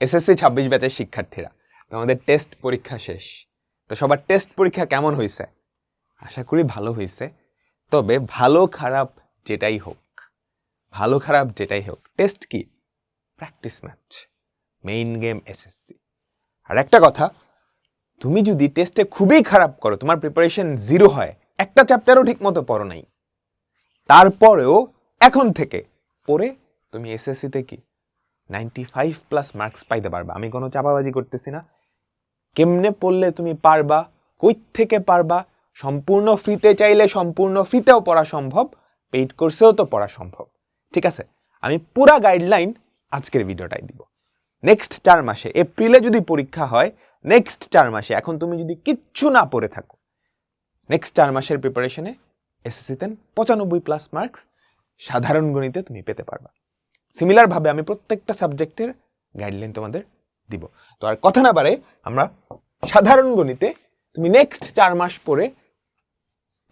SSC ছাব্বিশ ব্যাচের শিক্ষার্থীরা। তোমাদের টেস্ট পরীক্ষা শেষ। তো সবার টেস্ট পরীক্ষা কেমন হয়েছে আশা করি ভালো হয়েছে তবে ভালো খারাপ যেটাই হোক, ভালো খারাপ যেটাই হোক টেস্ট কি? Practice match main game SSC আর একটা কথা, তুমি যদি টেস্টে খুবই খারাপ করো, তোমার প্রিপারেশন জিরো হয়, একটা চ্যাপ্টারও ঠিক মতো পড়ো নাই। তারপরেও এখন থেকে পড়ে তুমি এসএসসিতে কি? নাইনটি ফাইভ প্লাস মার্কস পাইতে পারবা। আমি কোনো চাপাবাজি করতেছি না। কেমনে পড়লে তুমি পারবা কই থেকে পারবা, সম্পূর্ণ ফ্রিতে চাইলে সম্পূর্ণ ফ্রিতেও পড়া সম্ভব পেইড কোর্সেও তো পড়া সম্ভব। ঠিক আছে? আমি পুরা গাইডলাইন আজকের ভিডিওটাই দিব। নেক্সট চার মাসে এপ্রিলে যদি পরীক্ষা হয় নেক্সট চার মাসে, এখন তুমি যদি কিচ্ছু না পড়ে থাকো নেক্সট চার মাসের প্রিপারেশনে এসএসসিতে পঁচানব্বই প্লাস মার্কস সাধারণ গণিতে তুমি পেতে পারবা। সিমিলারভাবে আমি প্রত্যেকটা সাবজেক্টের গাইডলাইন তোমাদের দিব। তো আর কথা না বাড়ে আমরা সাধারণ গণিতে তুমি নেক্সট চার মাস পরে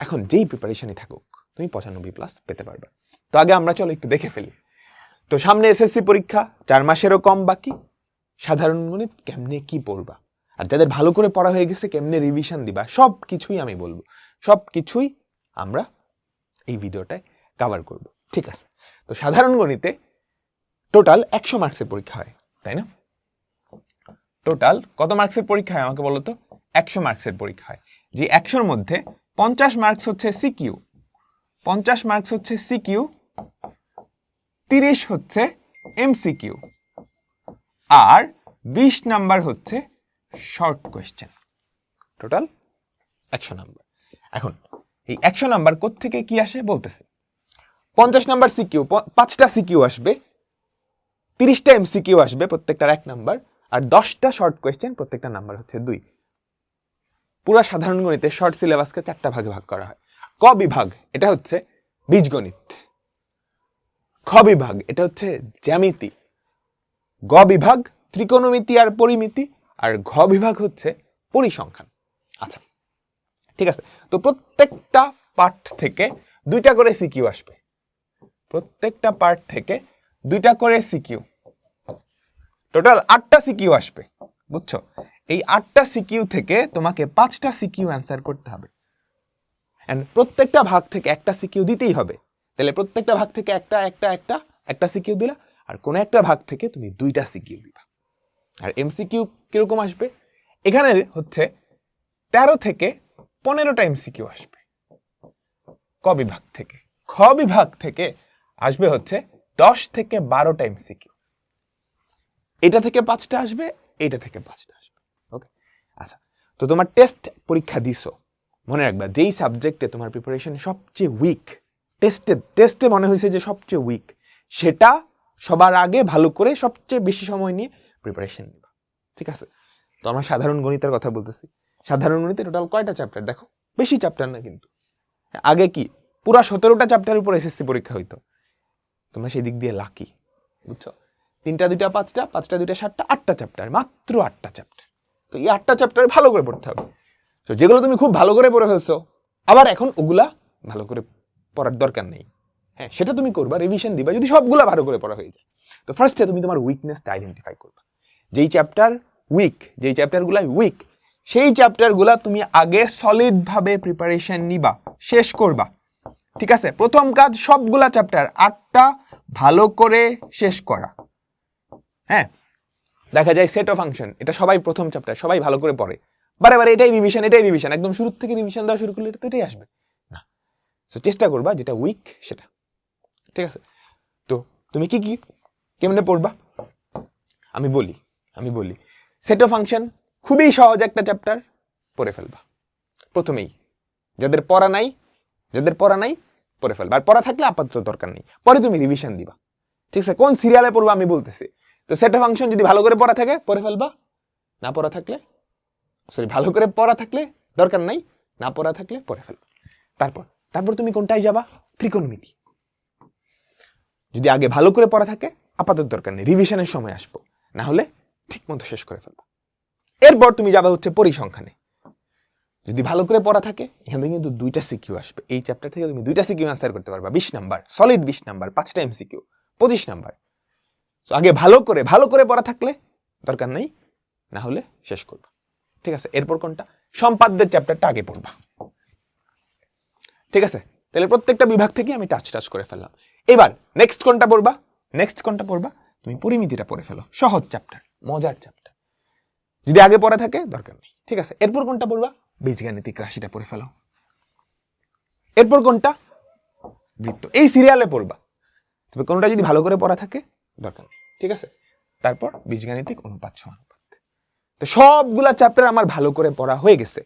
এখন যেই প্রিপারেশনই থাকুক, তুমি পঁচানব্বই প্লাস পেতে পারবে। তো আগে আমরা চলো একটু দেখে ফেলি। তো সামনে এসএসসি পরীক্ষা, চার মাসেরও কম বাকি। সাধারণ গণিত কেমনে কি পড়বা? আর যাদের ভালো করে পড়া হয়ে গেছে, কেমনে রিভিশন দিবা? সব কিছুই আমি বলব। সব কিছুই আমরা এই ভিডিওটায় কভার করব। ঠিক আছে? তো সাধারণ গণিতে টোটাল একশো মার্কসের পরীক্ষা হয়, তাই না? টোটাল কত মার্কসের পরীক্ষা হয় আমাকে বলো তো? একশো মার্কসের পরীক্ষা হয়। যে একশোর মধ্যে পঞ্চাশ মার্কস হচ্ছে সিকিউ পঞ্চাশ মার্কস হচ্ছে সিকিউ তিরিশ হচ্ছে এমসিকিউ আর বিশ নাম্বার হচ্ছে শর্ট কোয়েশ্চেন টোটাল একশো নাম্বার এখন, এই একশো নাম্বার থেকে কি আসে বলতেছে? পঞ্চাশ নাম্বার সিকিউ পাঁচটা সিকিউ আসবে। তিরিশটা এমসিকিউ আসবে প্রত্যেকটার এক নাম্বার, আর দশটা শর্ট কোয়েশ্চেন প্রত্যেকটা নাম্বার হচ্ছে দুই। পুরা সাধারণ গণিতে শর্ট সিলেবাসকে চারটা ভাগে ভাগ করা হয়। ক বিভাগ, এটা হচ্ছে বীজগণিত। খ বিভাগ, এটা হচ্ছে জ্যামিতি। গ বিভাগ, ত্রিকোণমিতি আর পরিমিতি, আর ঘ বিভাগ হচ্ছে পরিসংখ্যান। আচ্ছা ঠিক আছে। তো প্রত্যেকটা পার্ট থেকে দুইটা করে সিকিউ আসবে। প্রত্যেকটা পার্ট থেকে দুইটা করে সিকিউ টোটাল আটটা সিকিউ আসবে, বুঝছ? এই আটটা সিকিউ থেকে তোমাকে পাঁচটা সিকিউ অ্যান্সার করতে হবে। অ্যান্ড প্রত্যেকটা ভাগ থেকে একটা সিকিউ দিতেই হবে। তাহলে প্রত্যেকটা ভাগ থেকে একটা একটা একটা একটা সিকিউ দিলা, আর কোনো একটা ভাগ থেকে তুমি দুইটা সিকিউ দিবা। আর এমসিকিউ কীরকম আসবে? এখানে হচ্ছে তেরো থেকে পনেরোটা এমসিকিউ আসবে। ক বিভাগ থেকে? খ বিভাগ থেকে আসবে হচ্ছে দশ থেকে বারোটা এমসিকিউ এটা থেকে পাঁচটা আসবে এটা থেকে পাঁচটা আসবে। ওকে আচ্ছা তো তোমার টেস্ট পরীক্ষা দিছো। মনে রাখবা, যেই সাবজেক্টে তোমার প্রিপারেশন সবচেয়ে উইক টেস্টে টেস্টে মনে হয়েছে যে সবচেয়ে উইক সেটা সবার আগে ভালো করে সবচেয়ে বেশি সময় নিয়ে প্রিপারেশন নিবা। ঠিক আছে? তো আমরা সাধারণ গণিতের কথা বলতেছি। সাধারণ গণিতে টোটাল কয়টা চ্যাপ্টার দেখো, বেশি চ্যাপ্টার না কিন্তু। আগে কি? পুরা সতেরোটা চ্যাপ্টারের উপর এসএসসি পরীক্ষা হইতো। তোমরা সেই দিক দিয়ে লাকি বুঝছ? তিনটা দুইটা, পাঁচটা পাঁচটা দুইটা, সাতটা, আটটা চ্যাপ্টার মাত্র আটটা চ্যাপ্টার তো এই আটটা চ্যাপ্টার ভালো করে পড়তে হবে। তো যেগুলো তুমি খুব ভালো করে পড়ে ফেলছো, আবার এখন ওগুলা ভালো করে পড়ার দরকার নেই। হ্যাঁ সেটা তুমি করবা রিভিশন দিবা, যদি সবগুলা ভালো করে পড়া হয়ে যায়। তো ফার্স্টে তুমি তোমার উইকনেসটা আইডেন্টিফাই করবা। যেই চ্যাপ্টার উইক যেই চ্যাপ্টারগুলো উইক সেই চ্যাপ্টারগুলা তুমি আগে সলিডভাবে প্রিপারেশন নিবা, শেষ করবা। ঠিক আছে? প্রথম কাজ সবগুলা চ্যাপ্টার আটটা ভালো করে শেষ করা। হ্যাঁ দেখা যায় সেট অফ ফাংশন এটা সবাই প্রথম চ্যাপ্টার সবাই ভালো করে পড়ে। বারে বারে এটাই রিভিশন এটাই রিভিশন একদম শুরু থেকে রিভিশন দেওয়া শুরু করলে তো এটাই আসবে। না। তো চেষ্টা করবা যেটা উইক সেটা। ঠিক আছে? তো, তুমি কি কি? কেমনে পড়বা? আমি বলি আমি বলি। সেট অফ ফাংশন খুবই সহজ একটা চ্যাপ্টার পড়ে ফেলবা। প্রথমেই, যাদের পড়া নাই, যাদের পড়া নাই, পড়ে ফেলবা। আর পড়া থাকলে আপাতত দরকার নেই। পরে তুমি রিভিশন দিবা। ঠিক আছে? কোন সিরিয়ালে পড়বা আমি বলতেছি। তো সেট ফাংশন যদি ভালো করে পড়া থাকে, পড়ে ফেলবা। না পড়া থাকলে সরি ভালো করে পড়া থাকলে দরকার নাই। না পড়া থাকলে পড়ে ফেলবা। তারপর তারপর তুমি কোনটায় যাবা? ত্রিকোণমিতি। যদি আগে ভালো করে পড়া থাকে, আপাতত দরকার নেই রিভিশনের সময় আসব। না হলে ঠিক মতো শেষ করে ফেলবা। এরপর তুমি যাবে হচ্ছে পরিসংখ্যানে। যদি ভালো করে পড়া থাকে, এখান থেকে কিন্তু দুইটা সিকিউ আসবে। এই চ্যাপ্টার থেকে তুমি দুইটা সিকিউ অ্যান্সার করতে পারবা। বিশ নাম্বার সলিড বিশ নাম্বার, পাঁচটা এমসিকিউ পঁচিশ নাম্বার। আগে ভালো করে ভালো করে পড়া থাকলে দরকার নেই, না হলে শেষ করবা। ঠিক আছে? এরপর কোনটা? সম্পাদ্যের চ্যাপ্টারটা আগে পড়বা। ঠিক আছে? তাহলে প্রত্যেকটা বিভাগ থেকে আমি টাচ টাচ করে ফেললাম। এবার নেক্সট কোনটা পড়বা? নেক্সট কোনটা পড়বা? তুমি পরিমিতিটা পড়ে ফেলো। সহজ চ্যাপ্টার মজার চ্যাপ্টার যদি আগে পড়া থাকে, দরকার নেই। ঠিক আছে? এরপর কোনটা পড়বা? বীজগাণিতিক রাশিটা পড়ে ফেলো। এরপর কোনটা? বৃত্ত। এই সিরিয়ালে পড়বা। তবে কোনটা যদি ভালো করে পড়া থাকে, দরকার নেই। ঠিক আছে? তারপর বীজগাণিতিক অনুপাত সমানুপাত। তো সবগুলা চ্যাপ্টার আমার ভালো করে পড়া হয়ে গেছে।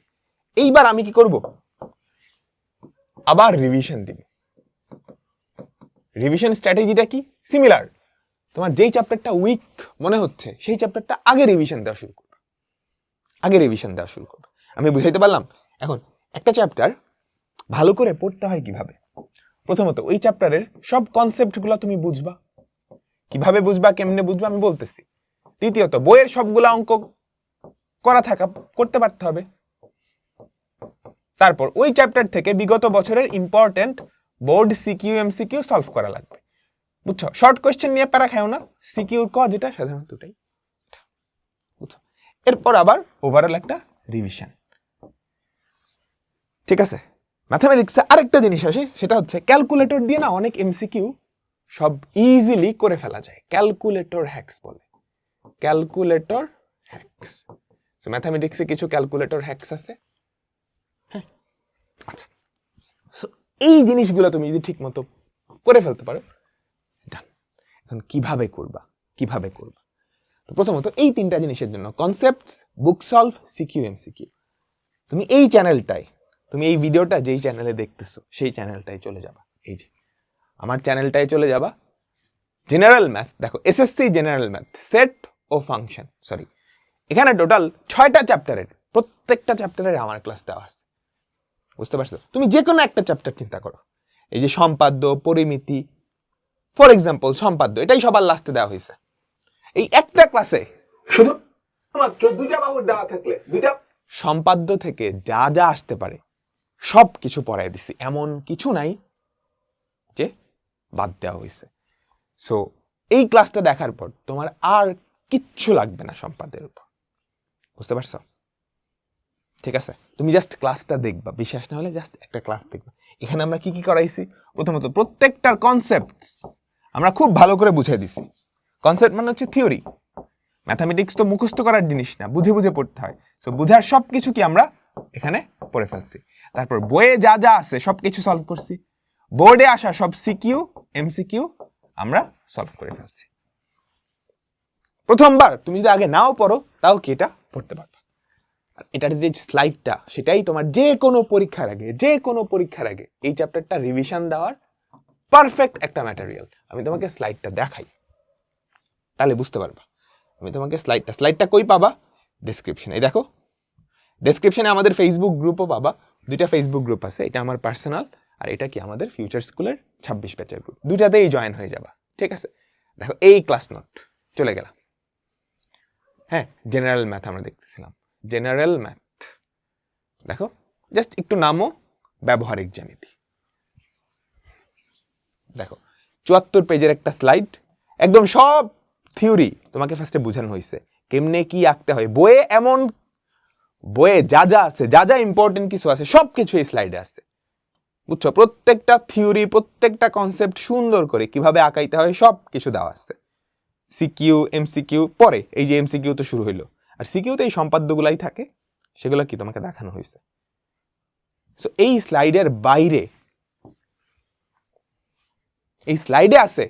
এইবার আমি কি করব? আবার রিভিশন দিব। রিভিশন স্ট্র্যাটেজিটা কি? সিমিলার তোমার যেই চ্যাপ্টারটা উইক মনে হচ্ছে, সেই চ্যাপ্টারটা আগে রিভিশন দেওয়া শুরু করবে। আগে রিভিশন দেওয়া শুরু করবে। আমি বুঝাইতে পারলাম? এখন, একটা চ্যাপ্টার ভালো করে পড়তে হয় কীভাবে? প্রথমত, ওই চ্যাপ্টারের সব কনসেপ্টগুলো তুমি বুঝবা। কীভাবে বুঝবা, কেমনে বুঝবা, আমি বলতেছি। দ্বিতীয়ত, বইয়ের সবগুলা অঙ্ক করা থাকা, করতে পারতে হবে। তারপর, ওই চ্যাপ্টার থেকে বিগত বছরের important board CQ MCQ solve করা লাগবে। বুঝছ? শর্ট কোয়েশ্চেন নিয়ে প্যারা খাও না। সিকিউর ক যেটা, সাধারণত ওটাই। বুঝছ? এরপর আবার ওভারঅল একটা রিভিশন ঠিক আছে? ম্যাথামেটিক্সে আরেকটা জিনিস আসে, সেটা হচ্ছে ক্যালকুলেটর দিয়ে না অনেক এমসিকিউ সব ইজিলি করে ফেলা যায়। ক্যালকুলেটর হ্যাক্স বলে। ক্যালকুলেটর হ্যাক্স তো ম্যাথামেটিক্সে কিছু ক্যালকুলেটর হ্যাক্স আছে? হ্যাঁ। আচ্ছা। এই জিনিসগুলো তুমি যদি ঠিক মতো করে ফেলতে পারো এখন কীভাবে করবা? কীভাবে করবা? তো প্রথমত এই তিনটা জিনিসের জন্য concept book solve CQ M CQ তুমি এই চ্যানেলটায় তুমি এই ভিডিওটা যেই চ্যানেলে দেখতেছো, সেই চ্যানেলটায় চলে যাবা। এই যে। আমার চ্যানেলটায় চলে যাবা। জেনারেল ম্যাথ দেখো এসএসসি জেনারেল ম্যাথ সেট ও ফাংশন সরি এখানে টোটাল ছয়টা চ্যাপ্টারের প্রত্যেকটা চ্যাপ্টারের আমার ক্লাস দেওয়া আছে। বুঝতে পারছ? তুমি যে কোনো একটা চ্যাপ্টার চিন্তা করো। এই যে সম্পাদ্য পরিমিতি ফর এক্সাম্পল সম্পাদ্য এটাই সবার লাস্টে দেওয়া হয়েছে। এই একটা ক্লাসে শুধু মাত্র দুইটা বাবুর দেওয়া থাকলে দুইটা সম্পাদ্য থেকে যা যা আসতে পারে সব কিছু পড়াই দিছি। এমন কিছু নাই যে বাদ দেওয়া হয়েছে সো এই ক্লাসটা দেখার পর তোমার আর কিচ্ছু লাগবে না সম্পাদের উপর। বুঝতে পারছ? ঠিক আছে? তুমি জাস্ট ক্লাসটা দেখবা। বিশ্বাস না হলে জাস্ট একটা ক্লাস দেখবা। এখানে আমরা কি কি করাইছি? প্রথমত প্রত্যেকটার কনসেপ্ট আমরা খুব ভালো করে বুঝিয়ে দিছি। কনসেপ্ট মানে হচ্ছে থিওরি ম্যাথামেটিক্স তো মুখস্থ করার জিনিস না, বুঝে বুঝে পড়তে হয়। সো বুঝার সব কিছু কি আমরা এখানে পড়ে ফেলছি। তারপর বইয়ে যা যা আছে সব কিছু সলভ করছি বোর্ডে আসা সব সিকিউ এমসিকিউ আমরা সলভ করে ফেলছি। প্রথমবার তুমি যদি আগে নাও পড়ো, তাও কি এটা পড়তে পারবে? আর এটার যে স্লাইডটা সেটাই তোমার যে কোনো পরীক্ষার আগে, যে কোনো পরীক্ষার আগে এই চ্যাপ্টারটা রিভিশন দেওয়ার পারফেক্ট একটা ম্যাটেরিয়াল আমি তোমাকে স্লাইডটা দেখাই। তাহলে বুঝতে পারবা। আমি তোমাকে স্লাইডটা স্লাইডটা কই পাবা? ডেসক্রিপশনে দেখো। ডেসক্রিপশনে আমাদের ফেসবুক গ্রুপও পাবা। দুইটা ফেসবুক গ্রুপ আছে। এটা আমার পার্সোনাল আর এটা কি আমাদের ফিউচার স্কুলের ছাব্বিশ ব্যাচের গ্রুপ দুইটাতেই জয়েন হয়ে যাবা। ঠিক আছে? দেখো, এই ক্লাস নোট চলে গেলাম। হ্যাঁ জেনারেল ম্যাথ আমরা দেখতেছিলাম। জেনারেল ম্যাথ দেখো জাস্ট একটু নামও ব্যবহারিক জ্যামিতি। দেখো, চুয়াত্তর পেজের একটা স্লাইড একদম সব থিওরি তোমাকে ফার্স্টে বোঝানো হয়েছে কেমনে কি আঁকতে হয়? বইয়ে এমন, বইয়ে যা যা আছে, যা যা ইম্পর্টেন্ট কিছু আছে সব কিছু এই স্লাইডে আছে। বুঝছ? প্রত্যেকটা থিওরি প্রত্যেকটা কনসেপ্ট সুন্দর করে কীভাবে আঁকাইতে হয় সব কিছু দেওয়া আছে। সিকিউ এমসিকিউ পরে, এই যে এমসিকিউ তো শুরু হইল। আর সিকিউতে এই সম্পাদ্যগুলাই থাকে, সেগুলো কি তোমাকে দেখানো হয়েছে সো এই স্লাইডের বাইরে, এই স্লাইডে আছে,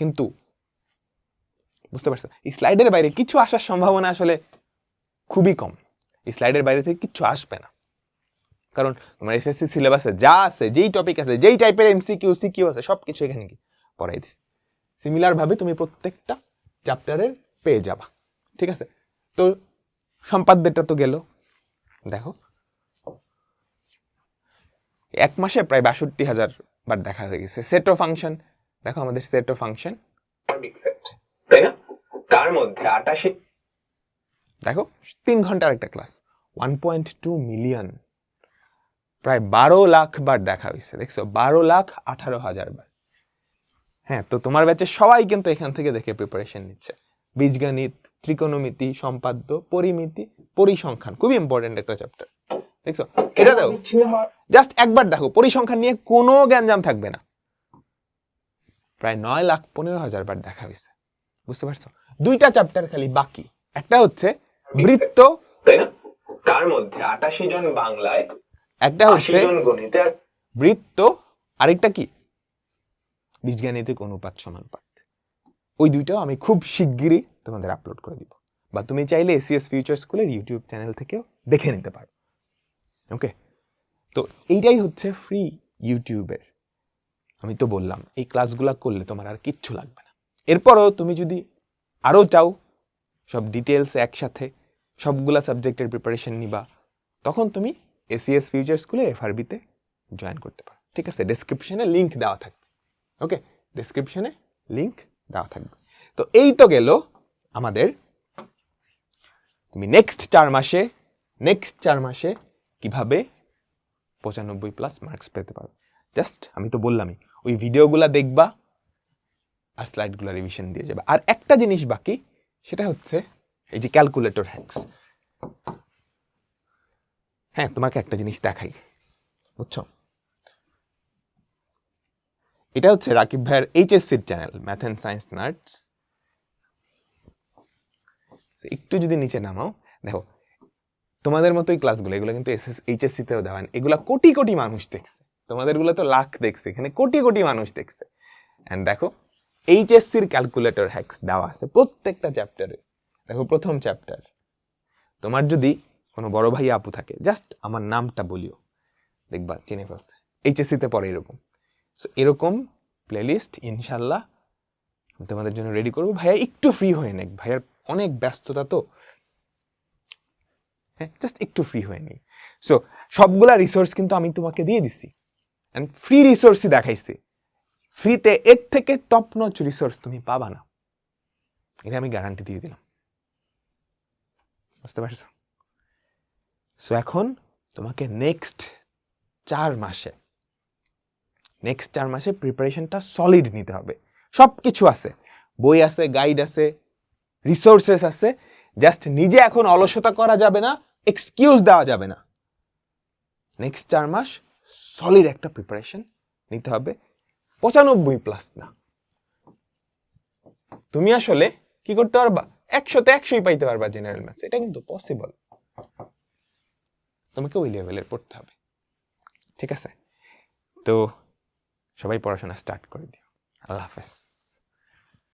কিন্তু, বুঝতে পারছ? এই স্লাইডের বাইরে কিছু আসার সম্ভাবনা আসলে খুবই কম। এই স্লাইডের বাইরে থেকে কিচ্ছু আসবে না। কারণ তোমার এসএসসি সিলেবাসে যা আছে যেই টপিক আছে যেই টাইপের এমসিকিউ সিকিউ আছে সব কিছু এখানে কি পড়াই দিস সিমিলারভাবে তুমি প্রত্যেকটা চ্যাপ্টারের পেয়ে যাবা। ঠিক আছে? তো সম্পাদ্যটা তো গেল। দেখো। এক মাসে প্রায় বাষট্টি হাজার বার দেখা হয়ে গেছে। সেট ও ফাংশন দেখো আমাদের সেট ও ফাংশন তাই না? তার মধ্যে আটাশি। দেখো তিন ঘণ্টার একটা class one point two million প্রায় বারো লাখ বার দেখা হয়েছে, দেখছ? বারো লাখ আঠারো হাজার বার। হ্যাঁ তো তোমার ব্যাচে সবাই কিন্তু এখান থেকে দেখে প্রিপারেশন নিচ্ছে। বীজগণিত, ত্রিকোণমিতি, সম্পাদ্য, পরিমিতি, পরিসংখ্যান, খুবই ইম্পর্টেন্ট একটা চ্যাপ্টার দেখছ? এটা দেখো। জাস্ট একবার দেখো, পরিসংখ্যান নিয়ে কোনো জ্ঞানজাম থাকবে না। প্রায় নয় লাখ পনেরো হাজার বার দেখা হয়েছে। বুঝতে পারছ? দুইটা চ্যাপ্টার খালি বাকি। একটা হচ্ছে বৃত্ত তার মধ্যে আটাশি জন বাংলায় একটা হচ্ছে বৃত্ত আরেকটা কি? বীজগাণিতিক অনুপাত সমানুপাত ওই দুইটাও আমি খুব শিগগিরই তোমাদের আপলোড করে দিব। বা তুমি চাইলে এসিএস ফিউচার স্কুলের ইউটিউব চ্যানেল থেকেও দেখে নিতে পারো। ওকে তো এইটাই হচ্ছে ফ্রি ইউটিউবের আমি তো বললাম এই ক্লাসগুলো করলে তোমার আর কিচ্ছু লাগবে না। এরপরও তুমি যদি আরও চাও সব ডিটেলস একসাথে সবগুলা সাবজেক্টের প্রিপারেশন নিবা তখন তুমি এসিএস ফিউচার স্কুলের এফআরবিতে জয়েন করতে পারো। ঠিক আছে? ডেসক্রিপশনে লিঙ্ক দেওয়া থাকবে। ওকে ডেসক্রিপশনে লিঙ্ক দেওয়া থাকবে। তো এই তো গেল আমাদের তুমি নেক্সট চার মাসে নেক্সট চার মাসে কীভাবে পঁচানব্বই প্লাস মার্কস পেতে পারো। জাস্ট আমি তো বললামই, ওই ভিডিওগুলো দেখবা আর স্লাইডগুলো রিভিশন দিয়ে যাবে। আর একটা জিনিস বাকি, সেটা হচ্ছে এই যে ক্যালকুলেটর হ্যাক্স হ্যাঁ তোমাকে একটা জিনিস দেখাই। বুঝছ? এটা হচ্ছে রাকিব ভাইয়ের এইচএসসির channel math and science nerds একটু যদি নিচে নামাও, দেখো, তোমাদের মতোই ক্লাসগুলো এগুলো কিন্তু এস এস এইচএসসিতেও দেওয়া হয়। না। এগুলা কোটি কোটি মানুষ দেখছে। তোমাদেরগুলো তো লাখ দেখছে, এখানে কোটি কোটি মানুষ দেখছে। অ্যান্ড দেখো এইচএসসির ক্যালকুলেটর হ্যাক্স দেওয়া আছে প্রত্যেকটা চ্যাপ্টারে দেখো, প্রথম চ্যাপ্টার তোমার যদি বড় ভাই আপু থাকে জাস্ট আমার নামটা বলিও, দেখবা চিনে ফেলছে। এইচএসসিতে পড়ে এরকম। সো এরকম প্লেলিস্ট ইনশাল্লাহ তোমাদের জন্য রেডি করব। ভাইয়া একটু ফ্রি হয়ে নেক, ভাইয়ার অনেক ব্যস্ততা তো। হ্যাঁ জাস্ট একটু ফ্রি হয়ে নেই। সো সবগুলা রিসোর্স কিন্তু আমি তোমাকে দিয়ে দিছি। অ্যান্ড ফ্রি রিসোর্সই দেখাইছি। ফ্রিতে এর থেকে টপ নচ রিসোর্স তুমি পাবা না। এটা আমি গ্যারান্টি দিয়ে দিলাম। বুঝতে পারছ? সো এখন তোমাকে নেক্সট চার মাসে নেক্সট চার মাসে প্রিপারেশনটা সলিড নিতে হবে। সব কিছু আছে, বই আছে গাইড আছে রিসোর্সেস আছে জাস্ট নিজে এখন অলসতা করা যাবে না এক্সকিউজ দেওয়া যাবে না। নেক্সট চার মাস সলিড একটা প্রিপারেশন নিতে হবে, পঁচানব্বই প্লাস না। তুমি আসলে কি করতে পারবা? একশোতে একশোই পাইতে পারবা জেনারেল ম্যাথস এটা কিন্তু পসিবল তোমাকে ওই লেভেলের পড়তে হবে। ঠিক আছে? তো সবাই পড়াশোনা স্টার্ট করে দিও। আল্লাহ হাফেজ।